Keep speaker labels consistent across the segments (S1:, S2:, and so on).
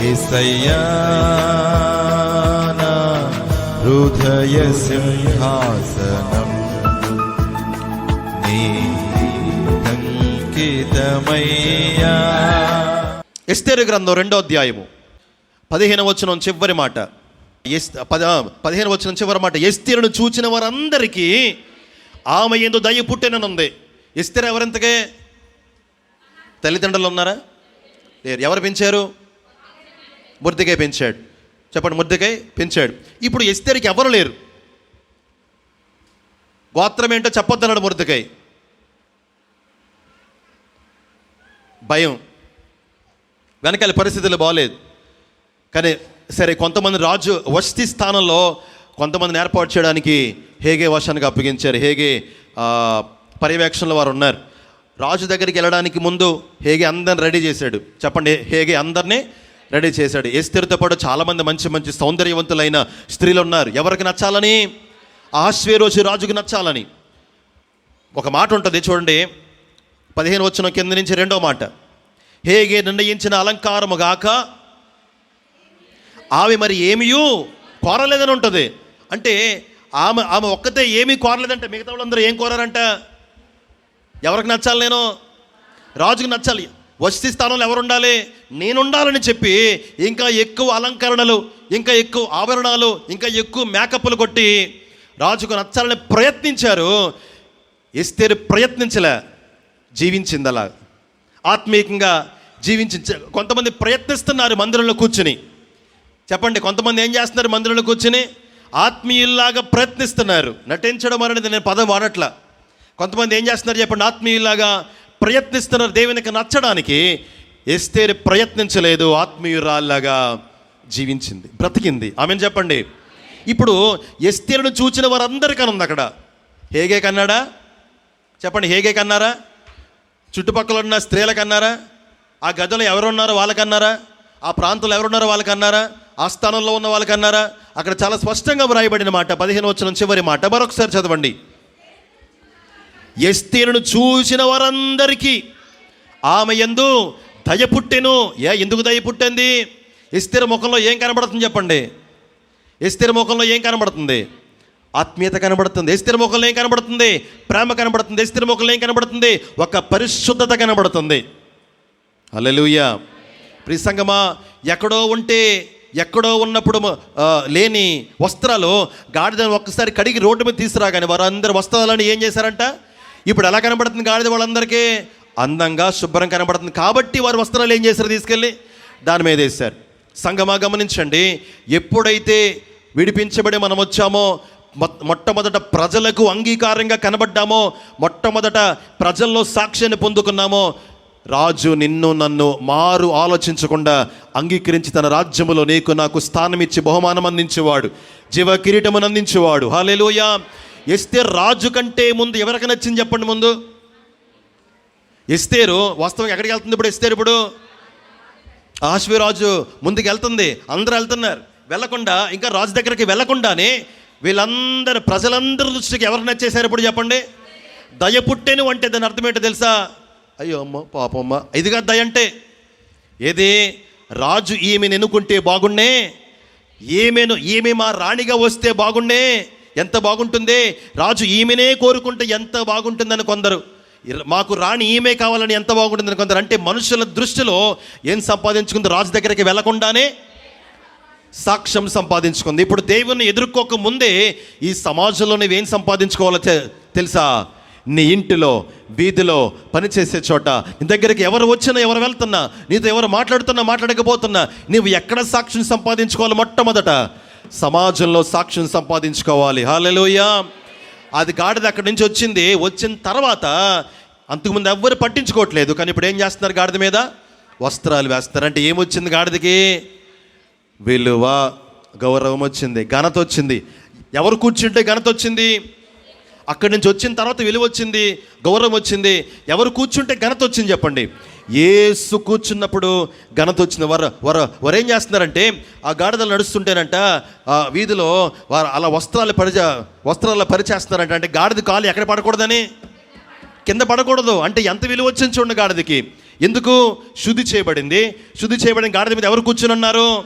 S1: ఏసయ్యా నా హృదయ సింహాసనం.
S2: ఎస్తేరు గ్రంథం రెండో అధ్యాయము. పదిహేను వచనం చివరి మాట. పద పదిహేను వచనం చివరి మాట. ఎస్తేరును చూచిన వారందరికీ ఆమె ఎందు దయ పుట్టిననుంది. ఎస్తేరు ఎవరెంతకే? తల్లిదండ్రులు ఉన్నారా? లేరు. ఎవరు పెంచారు? ముద్దకై పెంచాడు. చెప్పండి ముద్దకై పెంచాడు. ఇప్పుడు ఎస్తేరికి ఎవరు లేరు? గోత్రం ఏంటో చెప్పొద్దన్నాడు ముర్దికై భయం. వెనకాల పరిస్థితులు బాగలేదు కానీ సరే కొంతమంది రాజు వస్తి స్థానంలో కొంతమందిని ఏర్పాటు చేయడానికి హేగే వశానికి అప్పగించారు. హేగే పర్యవేక్షణలో వారు ఉన్నారు. రాజు దగ్గరికి వెళ్ళడానికి ముందు హేగే అందరిని రెడీ చేశాడు. చెప్పండి హేగే అందరినీ రెడీ చేశాడు. ఎస్తేరుతో పాటు చాలామంది మంచి మంచి సౌందర్యవంతులైన స్త్రీలు ఉన్నారు. ఎవరికి నచ్చాలని? ఆశ్వేరోజు రాజుకి నచ్చాలని. ఒక మాట ఉంటుంది చూడండి. పదిహేను వచ్చిన కింద నుంచి రెండో మాట. హేగే నిర్ణయించిన అలంకారము గాక ఆమె మరి ఏమియూ? కోరలేదని ఉంటుంది. అంటే ఆమె ఆమె ఒక్కతే ఏమీ కోరలేదంటే మిగతా వాళ్ళందరూ ఏం కోరారంట? ఎవరికి నచ్చాలి నేను? రాజుకి నచ్చాలి. వసతి స్థానంలో ఎవరు ఉండాలి? నేను ఉండాలని చెప్పి ఇంకా ఎక్కువ అలంకరణలు ఇంకా ఎక్కువ ఆభరణాలు ఇంకా ఎక్కువ మేకప్లు కొట్టి రాజుకు నచ్చాలని ప్రయత్నించారు. ఎస్తేరు ప్రయత్నించలే జీవించింది అలా ఆత్మీయంగా జీవించి కొంతమంది ప్రయత్నిస్తున్నారు మందిరంలో కూర్చుని. చెప్పండి కొంతమంది ఏం చేస్తున్నారు మందిరంలో కూర్చుని? ఆత్మీయుల్లాగా ప్రయత్నిస్తున్నారు. నటించడం అనేది నేను పదం వాడట్లా. కొంతమంది ఏం చేస్తున్నారు చెప్పండి? ఆత్మీయుల్లాగా ప్రయత్నిస్తున్నారు దేవునికి నచ్చడానికి ఎస్తేరు ప్రయత్నించలేదు ఆత్మీయురాల్లాగా జీవించింది బ్రతికింది. ఆమెను చెప్పండి? ఇప్పుడు ఎస్తేరును చూచిన వారందరికీ ఉంది అక్కడ. హేగే కన్నాడా? చెప్పండి హేగే కన్నారా? చుట్టుపక్కల ఉన్న స్త్రీలకన్నారా ఆ గదిలో ఎవరున్నారో వాళ్ళకన్నారా ఆ ప్రాంతంలో ఎవరున్నారో వాళ్ళకన్నారా ఆ స్థానంలో ఉన్న వాళ్ళకన్నారా అక్కడ చాలా స్పష్టంగా వ్రాయబడిన మాట పదిహేను వచ్చిన చివరి మాట. మరొకసారి చదవండి. ఎస్తేరును చూసిన వారందరికీ ఆమె ఎందు దయ పుట్టెను. ఏ ఎందుకు దయ పుట్టింది? ఎస్తేరు ముఖంలో ఏం కనబడుతుంది చెప్పండి. ఎస్తేరు ముఖంలో ఏం కనబడుతుంది? ఆత్మీయత కనబడుతుంది. ఎస్తేరు ముఖంలో ఏం కనబడుతుంది? ప్రేమ కనబడుతుంది. ఎస్తేరు ముఖంలో ఏం కనబడుతుంది? ఒక పరిశుద్ధత కనబడుతుంది. అల్లెలుయ్య ప్రిసంగమా ఎక్కడో ఉంటే ఎక్కడో ఉన్నప్పుడు లేని వస్త్రాలు గాడిదని ఒక్కసారి కడిగి రోడ్డు మీద తీసుకురాగానే వారందరూ వస్త్రాలని ఏం చేశారంట? ఇప్పుడు ఎలా కనబడుతుంది గాడిద వాళ్ళందరికీ? అందంగా శుభ్రం కనబడుతుంది. కాబట్టి వారు వస్త్రాలు ఏం చేశారు తీసుకెళ్ళి? దాని మీద వేశారు. సంగమా గమనించండి. ఎప్పుడైతే విడిపించబడి మనం వచ్చామో మొట్టమొదట ప్రజలకు అంగీకారంగా కనబడ్డామో మొట్టమొదట ప్రజల్లో సాక్ష్యాన్ని పొందుకున్నామో రాజు నిన్ను నన్ను మారు ఆలోచించకుండా అంగీకరించి తన రాజ్యములో నీకు నాకు స్థానం ఇచ్చి బహుమానం అందించేవాడు జీవ కిరీటమును అందించేవాడు. హాలేలుయా ఎస్తే రాజు కంటే ముందు ఎవరికి నచ్చింది చెప్పండి ముందు? ఎస్తేరు వాస్తవం ఎక్కడికి వెళ్తుంది ఇప్పుడు ఎస్తేరు ఇప్పుడు? ఆశ్వరాజు ముందుకు వెళ్తుంది అందరూ వెళ్తున్నారు. వెళ్ళకుండా ఇంకా రాజు దగ్గరికి వెళ్ళకుండానే వీళ్ళందరూ ప్రజలందరి దృష్టికి ఎవరు నచ్చేశారు ఇప్పుడు చెప్పండి? దయ పుట్టేను అంటే దాని అర్థం ఏంటో తెలుసా? అయ్యో అమ్మ పాపమ్మ ఇదిగా దయ అంటే ఏది? రాజు ఈమెను ఎన్నుకుంటే బాగుండే ఈమెను ఈమె మా రాణిగా వస్తే బాగుండే ఎంత బాగుంటుంది? రాజు ఈమెనే కోరుకుంటే ఎంత బాగుంటుందని కొందరు. మాకు రాణి ఈమె కావాలని ఎంత బాగుంటుందని కొందరు. అంటే మనుషుల దృష్టిలో ఏం సంపాదించుకుంది? రాజు దగ్గరికి వెళ్ళకుండానే సాక్ష్యం సంపాదించుకుంది. ఇప్పుడు దేవుని ఎదుర్కోక ముందే ఈ సమాజంలో నువ్వేం సంపాదించుకోవాలో తెలుసా? నీ ఇంటిలో వీధిలో పనిచేసే చోట నీ దగ్గరికి ఎవరు వచ్చినా ఎవరు వెళ్తున్నా నీతో ఎవరు మాట్లాడుతున్నా మాట్లాడకపోతున్నా నువ్వు ఎక్కడ సాక్ష్యం సంపాదించుకోవాలి మొట్టమొదట? సమాజంలో సాక్ష్యం సంపాదించుకోవాలి. హాలలోయ అది గాడిద అక్కడి నుంచి వచ్చింది. వచ్చిన తర్వాత అంతకుముందు ఎవ్వరు పట్టించుకోవట్లేదు. కానీ ఇప్పుడు ఏం చేస్తున్నారు గాడిద మీద? వస్త్రాలు వేస్తారు అంటే ఏమొచ్చింది గాడిదకి? విలువ గౌరవం వచ్చింది ఘనత వచ్చింది. ఎవరు కూర్చుంటే ఘనత వచ్చింది? అక్కడి నుంచి వచ్చిన తర్వాత విలువ వచ్చింది గౌరవం వచ్చింది. ఎవరు కూర్చుంటే ఘనత వచ్చింది చెప్పండి. ఏసు కూర్చున్నప్పుడు ఘనత వచ్చింది. వారు వారు వారేం చేస్తున్నారంటే ఆ గాడిదలు నడుస్తుంటేనంట ఆ వీధిలో వారు అలా వస్త్రాలు పరిచ వస్త్రాలు పరిచేస్తున్నారంట. అంటే గాడిద కాలు ఎక్కడ పడకూడదని? కింద పడకూడదు. అంటే ఎంత విలువ వచ్చింది చూడండి గాడిదకి. ఎందుకు? శుద్ధి చేయబడింది. శుద్ధి చేయబడిన గాడిద మీద ఎవరు కూర్చుని ఉన్నారు?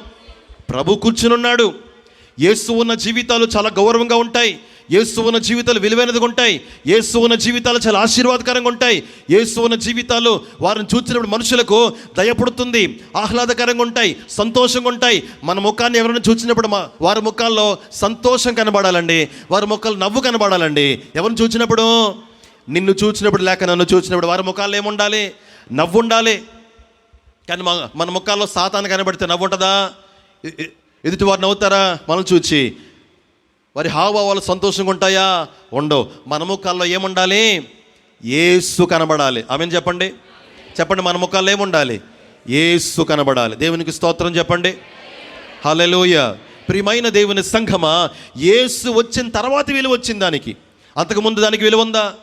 S2: ప్రభు కూర్చుని ఉన్నాడు. యేసు ఉన్న జీవితాలు చాలా గౌరవంగా ఉంటాయి. యేసు ఉన్న జీవితాలు విలువైనదిగా ఉంటాయి. యేసు ఉన్న జీవితాలు చాలా ఆశీర్వాదకరంగా ఉంటాయి. ఏసు ఉన్న జీవితాలు వారిని చూసినప్పుడు మనుషులకు దయపడుతుంది ఆహ్లాదకరంగా ఉంటాయి సంతోషంగా ఉంటాయి. మన ముఖాన్ని ఎవరైనా చూసినప్పుడు మా వారి ముఖాల్లో సంతోషం కనబడాలండి. వారి ముఖాలు నవ్వు కనబడాలండి. ఎవరిని చూసినప్పుడు నిన్ను చూసినప్పుడు లేక నన్ను చూసినప్పుడు వారి ముఖాల్లో ఏముండాలి నవ్వు ఉండాలి. కానీ మన ముఖాల్లో సాతాన్ని కనబడితే నవ్వు ఉంటుందా? ఎదుటి వారు నవ్వుతారా? మనం చూచి వారి హావభావాలు సంతోషంగా ఉంటాయా? ఉండవు. మన ముఖాల్లో ఏముండాలి? ఏసు కనబడాలి. ఆమెను చెప్పండి? చెప్పండి మన ముఖాల్లో ఏముండాలి? ఏసు కనబడాలి. దేవునికి స్తోత్రం చెప్పండి. హల్లెలూయ. ప్రియమైన దేవుని సంఘమా ఏసు వచ్చిన తర్వాత విలువ వచ్చింది దానికి. అంతకుముందు దానికి విలువ ఉందా?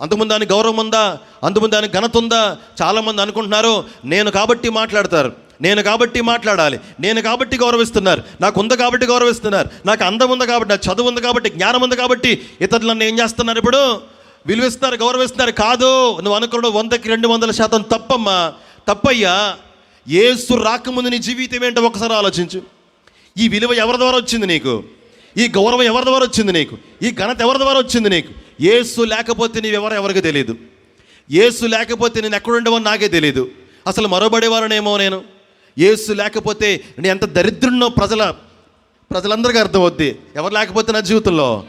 S2: అంతకుముందు దానికి గౌరవం ఉందా? అంతకుముందు దానికి ఘనత ఉందా? చాలామంది అనుకుంటున్నారు నేను కాబట్టి మాట్లాడతారు. నేను కాబట్టి మాట్లాడాలి. నేను కాబట్టి గౌరవిస్తున్నారు. నాకు ఉంది కాబట్టి గౌరవిస్తున్నారు. నాకు అందం ఉంది కాబట్టి నాకు చదువు ఉంది కాబట్టి జ్ఞానం ఉంది కాబట్టి ఇతరులు నన్ను ఏం చేస్తున్నారు ఇప్పుడు? విలువిస్తున్నారు గౌరవిస్తున్నారు. కాదు నువ్వు అనుకున్నావు వందకి రెండు వందల శాతం తప్పమ్మా. తప్పయ్యా. ఏసు రాకముందు నీ జీవితం ఏంటో ఒకసారి ఆలోచించు. ఈ విలువ ఎవరి ద్వారా వచ్చింది నీకు? ఈ గౌరవం ఎవరి ద్వారా వచ్చింది నీకు? ఈ ఘనత ఎవరి ద్వారా వచ్చింది నీకు? ఏసు లేకపోతే నీవెవరో ఎవరికి తెలియదు ఏసు లేకపోతే నేను ఎక్కడుండవో నాకే తెలియదు అసలు మరోబడేవారనేమో నేను? ఏసు లేకపోతే నేను ఎంత దరిద్రున్నో ప్రజల ప్రజలందరికీ అర్థమవుద్ది. ఎవరు లేకపోతే నా జీవితంలో?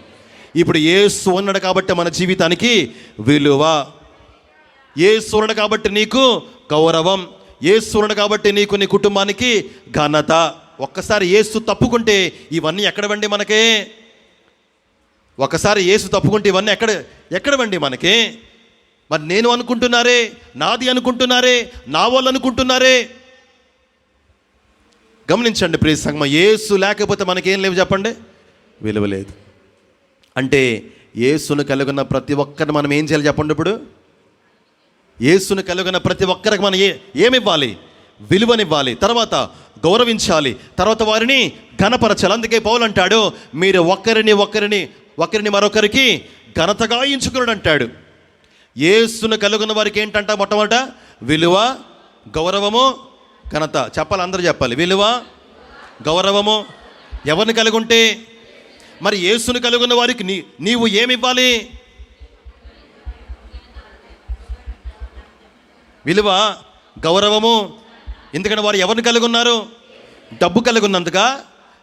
S2: ఇప్పుడు ఏసు ఉన్నాడు కాబట్టి మన జీవితానికి విలువ. ఏసు ఉన్నాడు కాబట్టి నీకు గౌరవం. ఏసు ఉన్నాడు కాబట్టి నీకు నీ కుటుంబానికి ఘనత. ఒక్కసారి ఏసు తప్పుకుంటే ఇవన్నీ ఎక్కడ వండి మనకి? ఒకసారి ఏసు తప్పుకుంటే ఇవన్నీ ఎక్కడ ఎక్కడ వండి మనకి? మరి నేను అనుకుంటున్నారే? నాది అనుకుంటున్నారే? నా వాళ్ళు అనుకుంటున్నారే? గమనించండి ప్రియ సంగమ ఏసు లేకపోతే మనకేం లేవు చెప్పండి? విలువ లేదు అంటే యేసును కలుగున్న ప్రతి ఒక్కరిని మనం ఏం చేయాలి చెప్పండి ఇప్పుడు? యేసును కలుగున్న ప్రతి ఒక్కరికి మనం ఏ ఏమివ్వాలి? విలువనివ్వాలి. తర్వాత గౌరవించాలి. తర్వాత వారిని ఘనపరచాలి. అందుకే పౌలు అంటాడు మీరు ఒకరిని ఒకరిని ఒకరిని మరొకరికి ఘనతగా ఎంచుకున్నాడు అంటాడు. యేసును కలుగున్న వారికి ఏంటంట మొట్టమొదట? విలువ గౌరవము ఘనత. చెప్పాలి అందరూ చెప్పాలి. విలువ గౌరవము ఎవరిని కలిగి ఉంటే మరి యేసుని ఉన్న వారికి నీ నీవు ఏమివ్వాలి? విలువ గౌరవము ఎందుకంటే వారు ఎవరిని కలిగి ఉన్నారు డబ్బు కలిగి ఉన్నందుక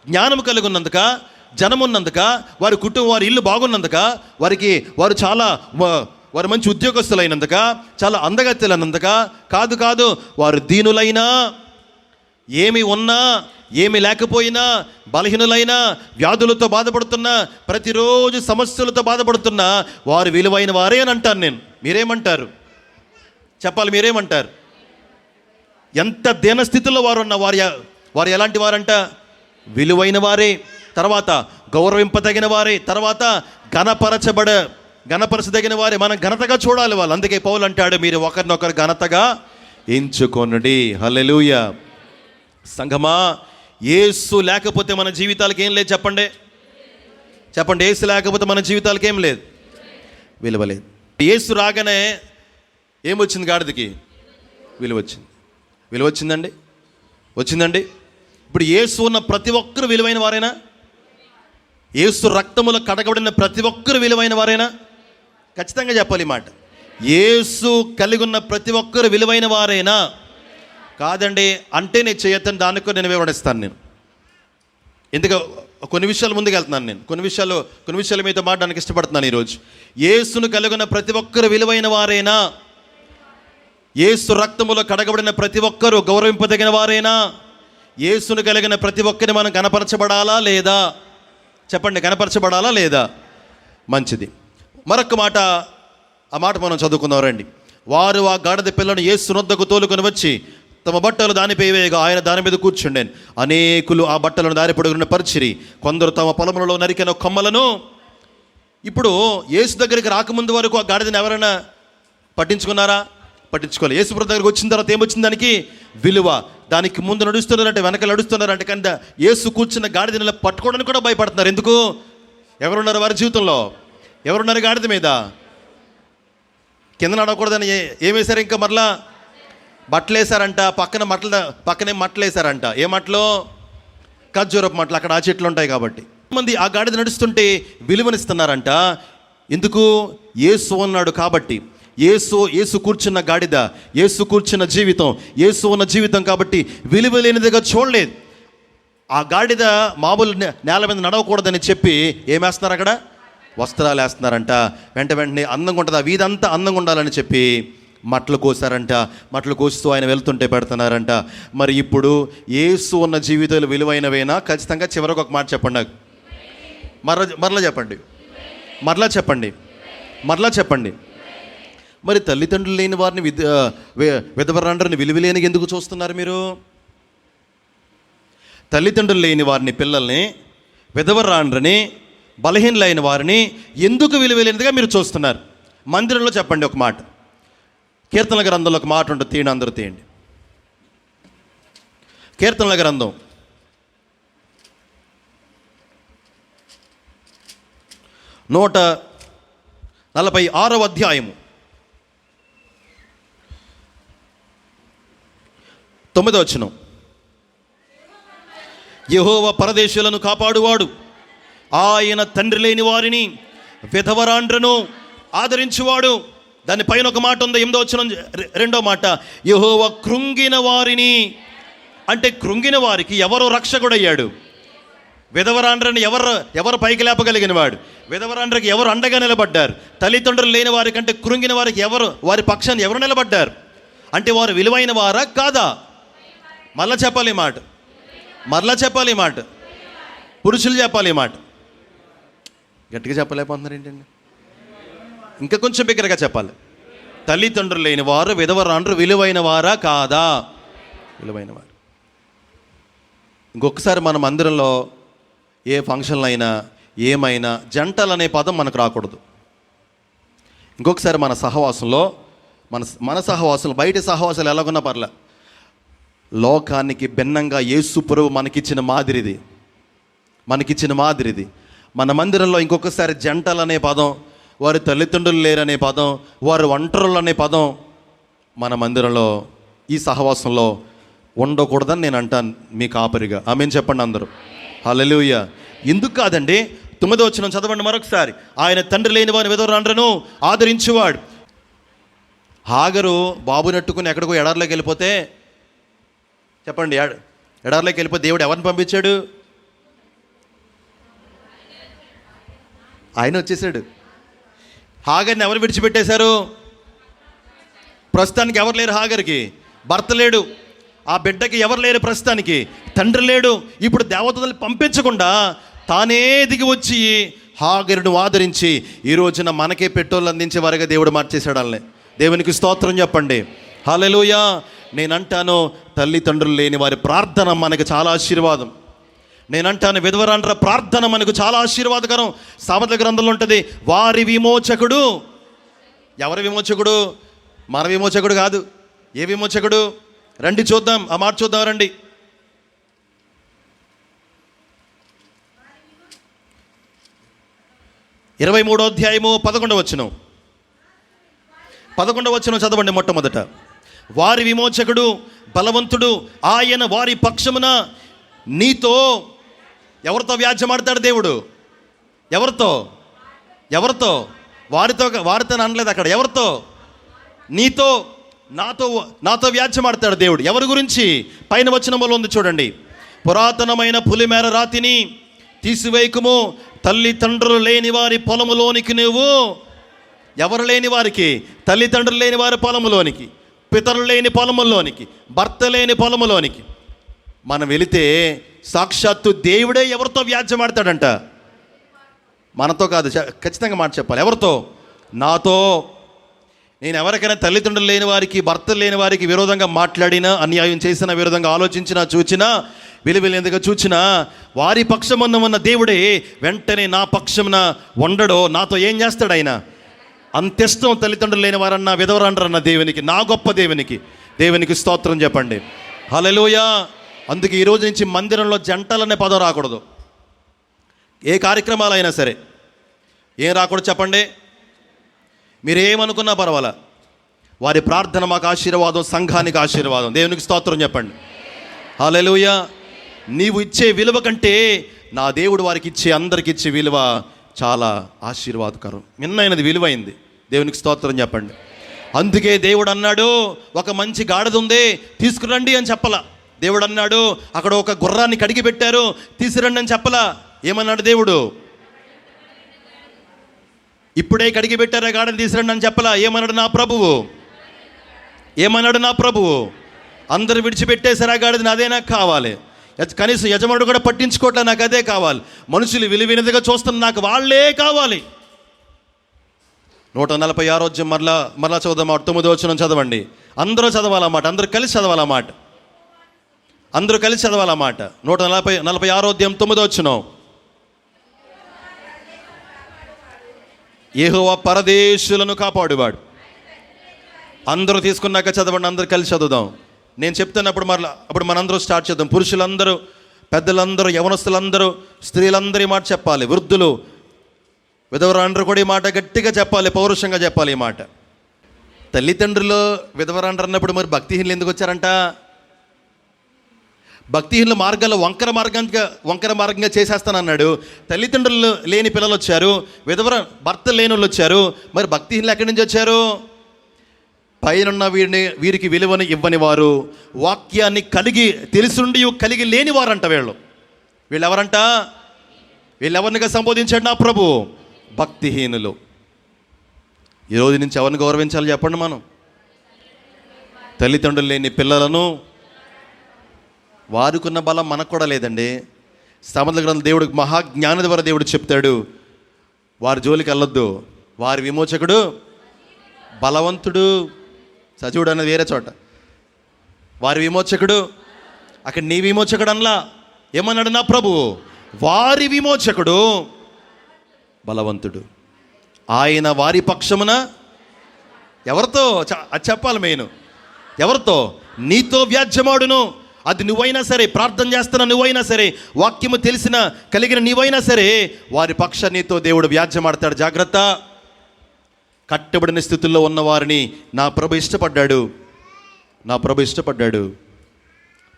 S2: జ్ఞానము కలిగి ఉన్నందుక జనం ఉన్నందుక వారి కుటుంబం వారి ఇల్లు బాగున్నందుక వారికి వారు చాలా వారు మంచి ఉద్యోగస్తులైనందుక చాలా అందగత్తెలైనందుక కాదు కాదు వారు దీనులైనా ఏమి ఉన్నా ఏమి లేకపోయినా బలహీనులైనా వ్యాధులతో బాధపడుతున్నా ప్రతిరోజు సమస్యలతో బాధపడుతున్నా వారు విలువైన వారే అని అంటాను నేను. మీరేమంటారు? చెప్పాలి మీరేమంటారు? ఎంత దీనస్థితిలో వారు ఉన్న వారు వారు ఎలాంటి వారంట? విలువైన వారే. తర్వాత గౌరవింపదగిన వారే. తర్వాత ఘనపరచబడ ఘనపరచదగిన వారే మనం ఘనతగా చూడాలి వాళ్ళు. అందుకే పౌలు అంటాడు మీరు ఒకరినొకరు ఘనతగా ఎంచుకొనుడి. హల్లెలూయ. సంఘమా ఏసు లేకపోతే మన జీవితాలకి ఏం లేదు చెప్పండి. చెప్పండి ఏసు లేకపోతే మన జీవితాలకు ఏం లేదు. విలువ లేదు ఏసు రాగానే ఏమొచ్చింది గాడిదకి? విలువ వచ్చింది విలువ వచ్చిందండి? వచ్చిందండి ఇప్పుడు ఏసు ఉన్న ప్రతి ఒక్కరు విలువైన వారేనా? ఏసు రక్తములో కడగబడిన ప్రతి ఒక్కరు విలువైన వారేనా? ఖచ్చితంగా చెప్పాలి మాట. ఏసు కలిగి ఉన్న ప్రతి ఒక్కరు విలువైన వారైనా కాదండి అంటే నేను చేయొద్దని దానికి నేను వివరిస్తాను నేను. ఎందుకు కొన్ని విషయాలు ముందుకు వెళ్తున్నాను నేను. కొన్ని విషయాలు కొన్ని విషయాలు మీతో మాట్లాడడానికి ఇష్టపడుతున్నాను ఈరోజు. యేసును కలిగిన ప్రతి ఒక్కరు విలువైన వారైనా యేసు రక్తములో కడగబడిన ప్రతి ఒక్కరూ గౌరవింపదగిన వారైనా యేసును కలిగిన ప్రతి ఒక్కరిని మనం కనపరచబడాలా లేదా? చెప్పండి కనపరచబడాలా లేదా? మంచిది. మరొక మాట ఆ మాట మనం చదువుకుందాం రండి. వారు ఆ గాడిద పిల్లను యేసు నొద్దకు తోలుకొని వచ్చి తమ బట్టలు దానిపై వేయగా ఆయన దాని మీద కూర్చుండేను. అనేకులు ఆ బట్టలను దారి పొడుగున పరిచిరి. కొందరు తమ పొలములలో నరికిన కొమ్మలను ఇప్పుడు యేసు దగ్గరికి రాకముందు వరకు ఆ గాడిదని ఎవరైనా పట్టించుకున్నారా? పట్టించుకోవాలి యేసుప్రభు దగ్గరికి వచ్చిన తర్వాత ఏమొచ్చింది దానికి? విలువ. దానికి ముందు నడుస్తున్నారంటే వెనక నడుస్తున్నారంటే కానీ యేసు కూర్చున్న గాడిదని పట్టుకోవడానికి కూడా భయపడుతున్నారు. ఎందుకు? ఎవరున్నారు వారి జీవితంలో? ఎవరున్నారు గాడిద మీద? కింద నడవకూడదని ఏ- ఏం వేశారు ఇంకా మరలా? బట్టలు వేసారంట పక్కన మట్టల పక్కనే మట్టలు వేసారంట ఏ మట్టలు ఖర్జూరపు మట్టలు అక్కడ ఆ చెట్లు ఉంటాయి కాబట్టి. మంది ఆ గాడిద నడుస్తుంటే విలువనిస్తున్నారంట. ఎందుకు? ఏసు అన్నాడు కాబట్టి. ఏసు ఏసు కూర్చున్న గాడిద ఏసు కూర్చున్న జీవితం ఏసు ఉన్న జీవితం కాబట్టి విలువ లేనిదిగా చూడలేదు. ఆ గాడిద మామూలు నే- నేల మీద నడవకూడదని చెప్పి ఏమేస్తున్నారు అక్కడ? వస్త్రాలు వేస్తున్నారంట వెంట వెంటనే అందంగా ఉంటుందా వీధంతా అందంగా ఉండాలని చెప్పి మట్లు కోసారంట మట్లు కోస్తూ ఆయన వెళ్తుంటే పెడుతున్నారంట. మరి ఇప్పుడు ఏసు ఉన్న జీవితాలు విలువైనవేనా? ఖచ్చితంగా చివరికి ఒక మాట చెప్పండి నాకు. మరల మరలా చెప్పండి. మరలా చెప్పండి. మరలా చెప్పండి. మరి తల్లిదండ్రులు లేని వారిని విధ విధవరండ్రని విలువలేని ఎందుకు చూస్తున్నారు మీరు? తల్లిదండ్రులు లేని వారిని పిల్లల్ని విధవరాండ్రని బలహీనలైన వారిని ఎందుకు విలువలేనిదిగా మీరు చూస్తున్నారు? మందిరంలో చెప్పండి ఒక మాట. కీర్తనల గ్రంథంలో ఒక మాట ఉంటుంది తీయండి అందరూ తీయండి. కీర్తనల గ్రంథం. నూట నలభై ఆరవ అధ్యాయము. తొమ్మిదో వచనం. యహోవ పరదేశులను కాపాడువాడు. ఆయన తండ్రి లేని వారిని విధవరాండ్రను ఆదరించువాడు. దాని పైన ఒక మాట ఉంది ఎనిమిదో వచ్చిన రెండో మాట. యహోవ కృంగిన వారిని అంటే కృంగిన వారికి ఎవరు రక్షకుడయ్యాడు? విధవరాండ్రని ఎవరు ఎవరు పైకి లేపగలిగిన వాడు? విధవరాండ్రకి ఎవరు అండగా నిలబడ్డారు? తల్లిదండ్రులు లేని వారి కంటే కృంగిన వారికి ఎవరు వారి పక్షాన్ని ఎవరు నిలబడ్డారు? అంటే వారు విలువైన వారా కాదా? మళ్ళా చెప్పాలి మాట. మరలా చెప్పాలి మాట. పురుషులు చెప్పాలి మాట. గట్టిగా చెప్పలేకపోతున్నారు ఏంటండి? ఇంకా కొంచెం బిగ్గరగా చెప్పాలి. తల్లిదండ్రులు లేని వారు విధవరాండ్రు విలువైన వారా కాదా? విలువైన వారు. ఇంకొకసారి మన మందిరంలో ఏ ఫంక్షన్లు అయినా ఏమైనా జంటలు అనే పదం మనకు రాకూడదు. ఇంకొకసారి మన సహవాసంలో మన మన సహవాసంలో బయట సహవాసాలు ఎలాగున్నా పర్లే. లోకానికి భిన్నంగా యేసు పురువు మనకిచ్చిన మాదిరిది. మనకిచ్చిన మాదిరిది. మన మందిరంలో ఇంకొకసారి జంటలు అనే పదం వారి తల్లిదండ్రులు లేరనే పదం వారు ఒంటరులు అనే పదం మన మందిరంలో ఈ సహవాసంలో ఉండకూడదని నేను అంటాను మీ కాపరిగా ఆమెను చెప్పండి అందరూ? హల్లెలూయా. ఎందుకు కాదండి? తొమ్మిదో వచ్చిన చదవండి మరొకసారి. ఆయన తండ్రి లేని వారి విధవరాండ్రను ఆదరించేవాడు. హాగరు బాబునట్టుకుని ఎక్కడికో ఎడార్లోకి వెళ్ళిపోతే చెప్పండి ఎడ- ఎడారిలోకి వెళ్ళిపోతే దేవుడు ఎవరిని పంపించాడు? ఆయన వచ్చేసాడు. హాగర్ని ఎవరు విడిచిపెట్టేశారు? ప్రస్తుతానికి ఎవరు లేరు హాగర్కి? భర్త లేడు. ఆ బిడ్డకి ఎవరు లేరు ప్రస్తుతానికి? తండ్రి లేడు. ఇప్పుడు దేవతలు పంపించకుండా తానే దిగి వచ్చి హాగరును ఆదరించి ఈ రోజున మనకే పెట్రోల్ అందించే వారిగా దేవుడు మార్చేశాడు వాళ్ళని. దేవునికి స్తోత్రం చెప్పండి. హాలెలూయా నేనంటాను తల్లిదండ్రులు లేని వారి ప్రార్థన మనకి చాలా ఆశీర్వాదం. నేనంటాను విధవరాండ్ర ప్రార్థన మనకు చాలా ఆశీర్వాదకరం. సామెతల గ్రంథంలో ఉంటుంది వారి విమోచకుడు ఎవరి విమోచకుడు? మన విమోచకుడు కాదు. ఏ విమోచకుడు? రండి చూద్దాం ఆ మాట చూద్దాం రండి. ఇరవై మూడో అధ్యాయము పదకొండవ వచనం. పదకొండవ వచనం చదవండి మొట్టమొదట. వారి విమోచకుడు బలవంతుడు ఆయన వారి పక్షమున నీతో ఎవరితో వ్యాజ్యమాడతాడు దేవుడు? ఎవరితో? ఎవరితో? వారితో వారితో అనలేదు అక్కడ. ఎవరితో? నీతో నాతో నాతో వ్యాజ్యమాడతాడు దేవుడు. ఎవరి గురించి? పైన వచనములో ఉంది చూడండి. పురాతనమైన పులిమేర రాతిని తీసివేయకుము. తల్లిదండ్రులు లేని వారి పొలములోనికి నువ్వు. ఎవరు లేని వారికి? తల్లిదండ్రులు లేని వారి పొలములోనికి. పితరులు లేని పొలములోనికి. భర్త లేని పొలములోనికి. మనం వెళితే సాక్షాత్తు దేవుడే ఎవరితో వ్యాజ్యమాడతాడంట మనతో కాదు ఖచ్చితంగా మాట చెప్పాలి. ఎవరితో? నాతో. నేను ఎవరికైనా తల్లిదండ్రులు లేని వారికి భర్తలు లేని వారికి విరోధంగా మాట్లాడినా అన్యాయం చేసినా విరోధంగా ఆలోచించినా చూచినా విలువలేందుగా చూచినా వారి పక్షమున్న ఉన్న దేవుడే వెంటనే నా పక్షమున ఉండడో నాతో ఏం చేస్తాడు ఆయన? అంత్యష్టం తల్లిదండ్రులు లేని వారన్నా విధవరండ్రన్న దేవునికి నా గొప్ప దేవునికి. దేవునికి స్తోత్రం చెప్పండి. హల్లెలూయా. అందుకే ఈరోజు నుంచి మందిరంలో జంటలనే పదం రాకూడదు. ఏ కార్యక్రమాలు అయినా సరే. ఏం రాకూడదు చెప్పండి? మీరు ఏమనుకున్నా పర్వాలా? వారి ప్రార్థన మాకు ఆశీర్వాదం సంఘానికి ఆశీర్వాదం. దేవునికి స్తోత్రం చెప్పండి. హాలెలుయ నీవు ఇచ్చే విలువ కంటే నా దేవుడు వారికి ఇచ్చే అందరికి ఇచ్చే విలువ చాలా ఆశీర్వాదకరం. నిన్నైనది విలువైంది. దేవునికి స్తోత్రం చెప్పండి. అందుకే దేవుడు అన్నాడు ఒక మంచి గాడిద ఉంది తీసుకురండి అని చెప్పలా. దేవుడు అన్నాడు అక్కడ ఒక గుర్రాన్ని కడిగి పెట్టారు. తీసిరండి అని చెప్పలా. ఏమన్నాడు దేవుడు? ఇప్పుడే కడిగి పెట్టారా గాడిని తీసిరండి అని చెప్పలా. ఏమన్నాడు నా ప్రభువు? ఏమన్నాడు నా ప్రభువు? అందరు విడిచిపెట్టేసారా గాడిది అదే నాకు కావాలి. కనీసం యజమానుడు కూడా పట్టించుకోవట్లే నాకు అదే కావాలి. మనుషులు విలువైనదిగా చూస్తున్న నాకు వాళ్ళే కావాలి. నూట నలభై ఆరోగ్యం మరలా మరలా చదువుదాం తొమ్మిది వచ్చిన చదవండి. అందరూ చదవాలన్నమాట అందరూ కలిసి చదవాలన్నమాట. అందరూ కలిసి చదవాలన్నమాట. నూట నలభై నలభై ఆరోగ్యం తొమ్మిది వచ్చిన ఏహోవా పరదేశులను కాపాడువాడు. అందరూ తీసుకున్నాక చదవండి అందరూ కలిసి చదువుదాం. నేను చెప్తున్నప్పుడు మరలా అప్పుడు మనందరూ స్టార్ట్ చేద్దాం. పురుషులందరూ పెద్దలందరూ యవనస్తులందరూ స్త్రీలందరూ ఈ మాట చెప్పాలి. వృద్ధులు విధవరాండ్రు కూడా ఈ మాట గట్టిగా చెప్పాలి పౌరుషంగా చెప్పాలి ఈ మాట. తల్లిదండ్రులు విధవరాండ్రు అన్నప్పుడు మరి భక్తిహీనులు ఎందుకు వచ్చారంట? భక్తిహీనుల మార్గాల్లో వంకర మార్గంగా వంకర మార్గంగా చేసేస్తానన్నాడు. తల్లిదండ్రులు లేని పిల్లలు వచ్చారు. విధవర భర్త లేని వాళ్ళు వచ్చారు. మరి భక్తిహీనులు ఎక్కడి నుంచి వచ్చారు? పైనున్న వీరిని వీరికి విలువను ఇవ్వని వారు వాక్యాన్ని కలిగి తెలుసుండి కలిగి లేని వారంట వీళ్ళు. వీళ్ళు ఎవరంట వీళ్ళు ఎవరినిగా సంబోధించాడు నా ప్రభు? భక్తిహీనులు. ఈరోజు నుంచి ఎవరిని గౌరవించాలి చెప్పండి మనం? తల్లిదండ్రులు లేని పిల్లలను వారికున్న బలం మనకు కూడా లేదండి. సమర్థ గ్రంథ దేవుడు మహాజ్ఞాన ద్వారా దేవుడు చెప్తాడు. వారి జోలికి వెళ్ళొద్దు. వారి విమోచకుడు బలవంతుడు. సజీవుడు అన్నది వేరే చోట. వారి విమోచకుడు అక్కడ నీ విమోచకుడు అనలా. ఏమన్నాడు? నా ప్రభు వారి విమోచకుడు బలవంతుడు. ఆయన వారి పక్షమున ఎవరితో? చ- అది చెప్పాలి మెయిన్. ఎవరితో? నీతో వ్యాజ్యమాడును. అది నువ్వైనా సరే ప్రార్థన చేస్తున్న నువ్వైనా సరే వాక్యము తెలిసిన కలిగిన నీవైనా సరే వారి పక్ష నీతో దేవుడు వ్యాజ్యమాడతాడు జాగ్రత్త. కట్టబడిన స్థితుల్లో ఉన్నవారిని నా ప్రభు ఇష్టపడ్డాడు. నా ప్రభు ఇష్టపడ్డాడు.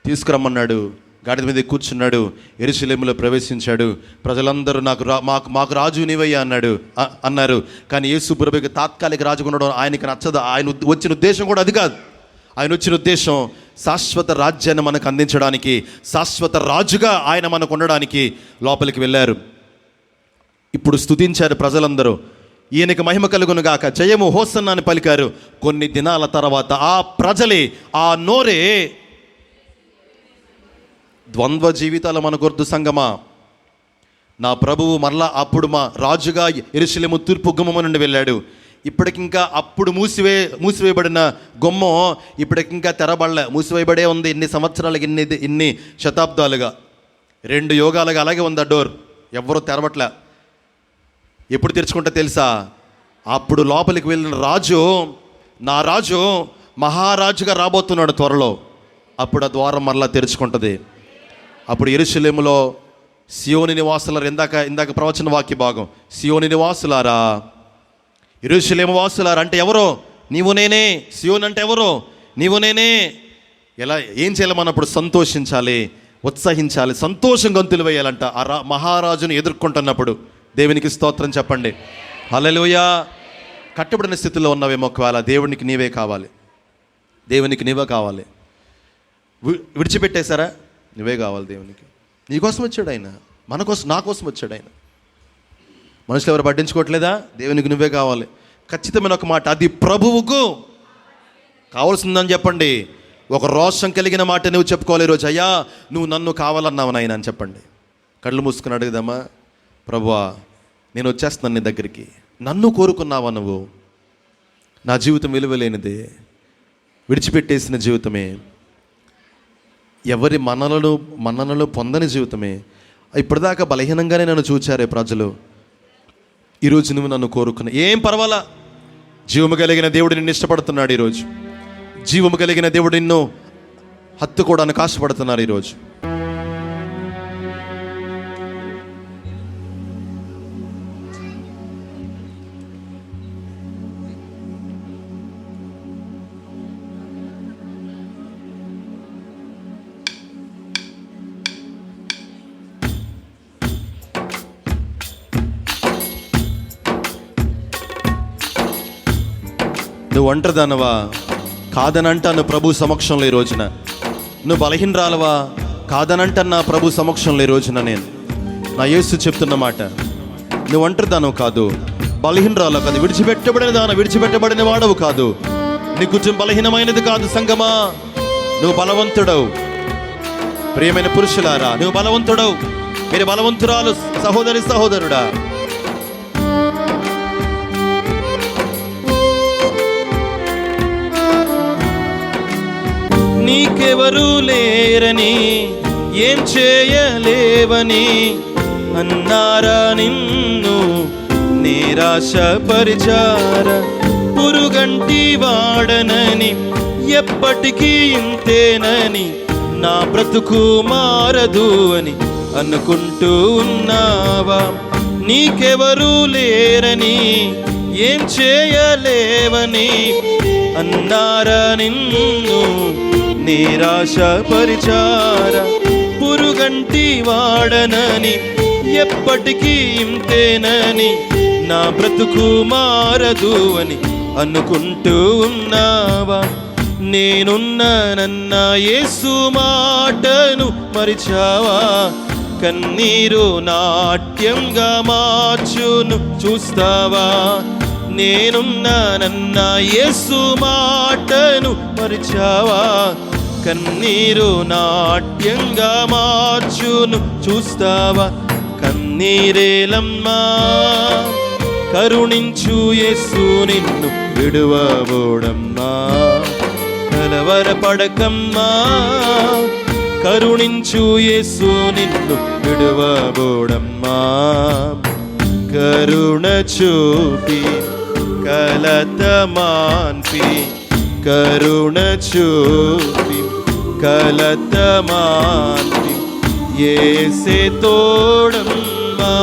S2: తీసుకురమ్మన్నాడు. గాడిద మీద కూర్చున్నాడు. ఎరుసలేములో ప్రవేశించాడు. ప్రజలందరూ నాకు రా మాకు మాకు రాజు నీవయ్యా అన్నాడు. అన్నారు. కానీ యేసు ప్రభుకి తాత్కాలిక రాజు ఉండడం ఆయనకి నచ్చదు? ఆయన వచ్చిన ఉద్దేశం కూడా అది కాదు. ఆయన వచ్చిన ఉద్దేశం శాశ్వత రాజ్యాన్ని మనకు అందించడానికి శాశ్వత రాజుగా ఆయన మనకు ఉండడానికి లోపలికి వెళ్ళారు. ఇప్పుడు స్తుతించారు ప్రజలందరూ. ఈయనకి మహిమ కలుగునుగాక జయము హోసన్నాన్ని పలికారు. కొన్ని దినాల తర్వాత ఆ ప్రజలే ఆ నోరే ద్వంద్వ జీవితాల మన గుర్తు సంగమా. నా ప్రభువు మరలా అప్పుడు మా రాజుగా ఎరుశలేము తూర్పు గుమ్మము నుండి వెళ్ళాడు. ఇప్పటికింకా అప్పుడు మూసివే మూసివేయబడిన గుమ్మం ఇప్పటికింకా తెరబడలే. మూసివేయబడే ఉంది ఇన్ని సంవత్సరాలకి ఇన్ని ఇన్ని శతాబ్దాలుగా. రెండు యోగాలుగా అలాగే ఉంది ఆ డోర్. ఎవరు తెరవట్లే. ఎప్పుడు తెరుచుకుంటే తెలుసా? అప్పుడు లోపలికి వెళ్ళిన రాజు నా రాజు మహారాజుగా రాబోతున్నాడు త్వరలో. అప్పుడు ఆ ద్వారం మరలా తెరుచుకుంటుంది. అప్పుడు ఎరుశలేములో సియోని నివాసులారా ఇందాక ఇందాక ప్రవచన వాక్య భాగం. సియోని నివాసులారా ఇరుషులేము వాసులారు అంటే ఎవరో? నీవు నేనే. సియోన్ అంటే ఎవరో? నీవు నేనే. ఎలా ఏం చేయాలి మనం అప్పుడు? సంతోషించాలి ఉత్సహించాలి సంతోషం గంతులు వేయాలంట. ఆ రా మహారాజును ఎదుర్కొంటున్నప్పుడు. దేవునికి స్తోత్రం చెప్పండి. అలలుయా కట్టబడిన స్థితిలో ఉన్నవేమో ఒకవేళ దేవునికి నీవే కావాలి. దేవునికి నీవే కావాలి. వి- విడిచిపెట్టేశారా? నువ్వే కావాలి దేవునికి. నీకోసం వచ్చాడు ఆయన. మన కోసం నా కోసం వచ్చాడు ఆయన. మనుషులు ఎవరు పట్టించుకోవట్లేదా? దేవునికి నువ్వే కావాలి. ఖచ్చితమైన ఒక మాట అది ప్రభువుకు. కావాల్సిందని చెప్పండి. ఒక రోషం కలిగిన మాట నువ్వు చెప్పుకోవాలి ఈరోజు. అయ్యా నువ్వు నన్ను కావాలన్నావు నాయన అని చెప్పండి. కళ్ళు మూసుకుని అడుగుదామా? ప్రభువా నేను వచ్చేస్తున్నాను నీ దగ్గరికి. నన్ను కోరుకున్నావా నువ్వు? నా జీవితం విలువలేనిదే. విడిచిపెట్టేసిన జీవితమే. ఎవరి మన్నలను మన్ననలు పొందని జీవితమే. ఇప్పటిదాకా బలహీనంగానే నన్ను చూచారే ప్రజలు. ఈరోజు నువ్వు నన్ను కోరుకున్న ఏం పర్వాలా? జీవము కలిగిన దేవుడు నిన్ను ఇష్టపడుతున్నాడు ఈరోజు జీవము కలిగిన దేవుడు నిన్ను హత్తుకోవడానికి ఆశపడుతున్నారు ఈరోజు నువ్వు ఒంటరిదానవా? కాదనంటాను ప్రభు సమక్షంలో ఈ రోజున. నువ్వు బలహీనరాలవా? కాదనంటన్నా ప్రభు సమక్షంలో ఈ రోజున నేను. నా యేసు చెప్తున్న మాట. నువ్వు ఒంటరిదానవు కాదు. బలహీనరాలు కాదు. విడిచిపెట్టబడిన దాన విడిచిపెట్టబడిన వాడవు కాదు. నీ కొంచెం బలహీనమైనది కాదు సంగమా. నువ్వు బలవంతుడవు. ప్రియమైన పురుషులారా నువ్వు బలవంతుడవు. మీరు బలవంతురాలు సహోదరి సహోదరుడా. నీకెవరు లేరని ఏం చేయలేవని అన్నారా నిన్ను నిరాశపరిచార. పురుగంటి వాడనని ఎప్పటికీ ఇంతేనని నా బ్రతుకు మారదు అని అనుకుంటూ ఉన్నావా. నీకెవరు లేరని ఏం చేయలేవని అన్నారా నిన్ను నిరాశపరిచార? పురుగంటి వాడనని ఎప్పటికీ ఇంతేనని నా బ్రతుకు మారదు అని అనుకుంటూ ఉన్నావా? నేనున్నానన్న యేసు మాటను మరిచావా? కన్నీరు నాట్యంగా మార్చును చూస్తావా? నేనున్నానన్న యేసు మాటను మరిచావా? కన్నీరు నాట్యంగా మార్చును చూస్తావా? కన్నీరేలమ్మా కరుణించు యేసు నిన్ను విడువబోడమ్మా. కలవరపడకమ్మా కరుణించు యేసు నిన్ను విడువబోడమ్మా. కరుణ చూపి కలత మాన్పి కరుణ చూపి కలత ఏసే తోడమ్మా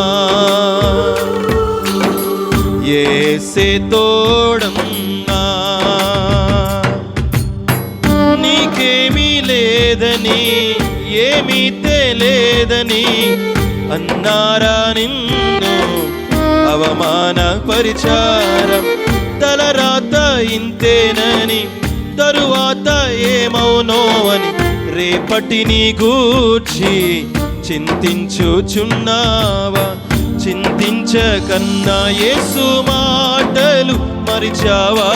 S2: ఏసే తోడమ్మా నీకేమీ లేదని ఏమీ తెలియదని అన్నారా నిన్ను అవమాన పరిచారం తలరా ఇంతేనని తరువాత ఏమవునో అని రేపటిని గూర్చి చింతించుచున్నావా? చింతించకన్నా యేసు మాటలు మరిచావా?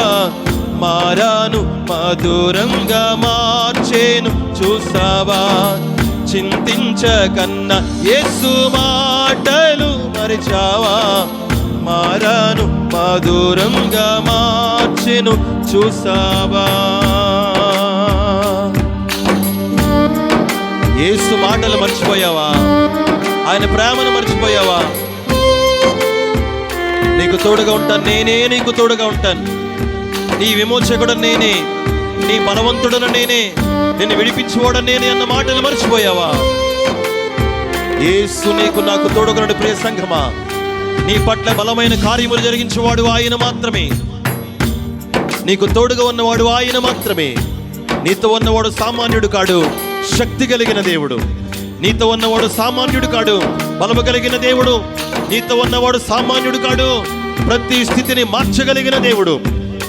S2: మారాను మధురంగా మార్చేను చూసావా? చింతించకన్నా యేసు మాటలు మరిచావా? మారాను మధురంగా మార్చెను చూసావా? ఏసు మాటలు మర్చిపోయావా? ఆయన ప్రేమను మర్చిపోయావా? నీకు తోడుగా ఉంటాను నేనే నీకు తోడుగా ఉంటాను. నీ విమోచకుడు నేనే నీ బలవంతుడను నేనే నిన్ను విడిపించుకోవడం నేనే అన్న మాటలు మర్చిపోయావా? ఏసు నీకు నాకు తోడుగునడు ప్రియ సంఘమా. నీ పట్ల బలమైన కార్యములు జరిగించేవాడు ఆయన మాత్రమే. నీకు తోడుగా ఉన్నవాడు ఆయన మాత్రమే. నీతో ఉన్నవాడు సామాన్యుడు కాడు శక్తి కలిగిన దేవుడు. నీతో ఉన్నవాడు సామాన్యుడు కాడు బలము కలిగిన దేవుడు. నీతో ఉన్నవాడు సామాన్యుడు కాడు ప్రతి స్థితిని మార్చగలిగిన దేవుడు.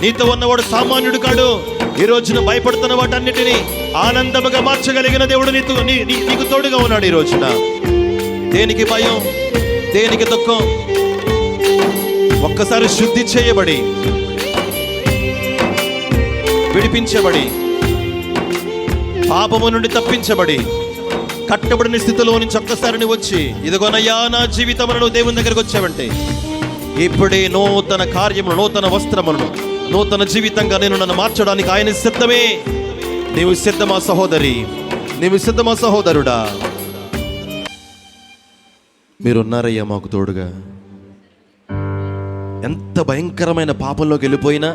S2: నీతో ఉన్నవాడు సామాన్యుడు కాడు ఈ రోజున భయపడుతున్న వాటన్నిటిని ఆనందముగా మార్చగలిగిన దేవుడు నీతో నీ- నీ- నీకు తోడుగా ఉన్నాడు ఈ రోజున. దేనికి భయం? దేనికి దుఃఖం? ఒక్కసారి శుద్ధి చేయబడి విడిపించబడి పాపము నుండి తప్పించబడి కట్టబడిన స్థితిలో నుంచి ఒక్కసారిని వచ్చి ఇదిగోనయ్యా నా జీవితములను దేవుని దగ్గరకు వచ్చావంటే ఇప్పుడే నూతన కార్యములు నూతన వస్త్రములను నూతన జీవితంగా నేను నన్ను మార్చడానికి ఆయన సిద్ధమే. నీవు సిద్ధమా సహోదరి? నీవు సిద్ధమా సహోదరుడా? మీరున్నారయ్యా మాకు తోడుగా. ఎంత భయంకరమైన పాపంలోకి వెళ్ళిపోయినా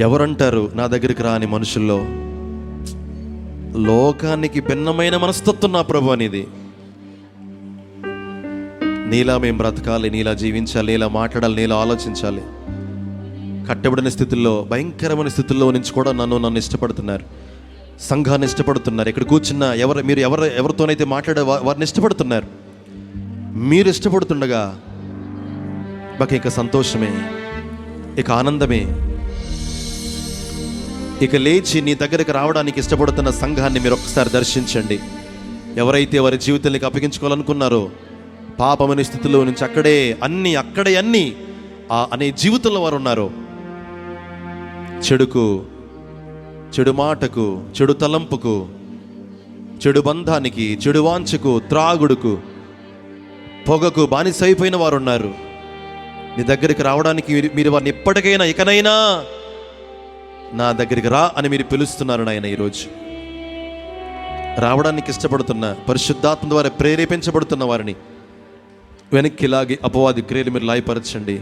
S2: ఎవరంటారు నా దగ్గరికి రాని మనుషుల్లో? లోకానికి భిన్నమైన మనస్తత్వం నా ప్రభు అనేది. నీలా మేము బ్రతకాలి నీలా జీవించాలి నీలా మాట్లాడాలి నీలా ఆలోచించాలి. కట్టబడిన స్థితిలో భయంకరమైన స్థితిలో నుంచి కూడా నన్ను నన్ను ఇష్టపడుతున్నారు. సంఘాన్ని ఇష్టపడుతున్నారు. ఇక్కడ కూర్చున్న ఎవరు మీరు ఎవరు ఎవరితోనైతే మాట్లాడే వారిని ఇష్టపడుతున్నారు. మీరు ఇష్టపడుతుండగా మాకు ఇక సంతోషమే ఇక ఆనందమే. ఇక లేచి నీ దగ్గరికి రావడానికి ఇష్టపడుతున్న సంఘాన్ని మీరు ఒక్కసారి దర్శించండి. ఎవరైతే వారి జీవితానికి అప్పగించుకోవాలనుకున్నారో పాపమని స్థితిలో నుంచి అక్కడే అన్ని అక్కడే అన్ని ఆ అనే జీవితంలో వారు ఉన్నారు. చెడుకు చెడు మాటకు చెడు తలంపుకు చెడు బంధానికి చెడు వాంచకు త్రాగుడుకు పొగకు బానిసైపోయిన వారు ఉన్నారు. నీ దగ్గరికి రావడానికి మీరు- వారిని ఎప్పటికైనా ఇకనైనా నా దగ్గరికి రా అని మీరు పిలుస్తున్నారు నాయన ఈరోజు. రావడానికి ఇష్టపడుతున్న పరిశుద్ధాత్మ ద్వారా ప్రేరేపించబడుతున్న వారిని వెనక్కి లాగి అపవాది క్రియలు మీరు లాయపరచండి.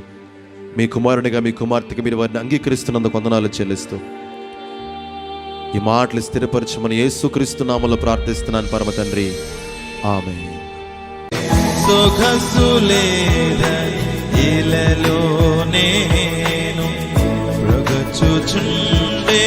S2: మీ కుమారునిగా మీ కుమార్తెకి మీరు వారిని అంగీకరిస్తున్నందుకు వందనాలు చెల్లిస్తూ. ఈ మాటలు స్థిరపరచమని యేసుక్రీస్తు నామంలో ప్రార్థిస్తున్నాను పరమ తండ్రి. ఆమె
S1: సొగసులేదని ఇలలో నేను ప్రగచుచుండే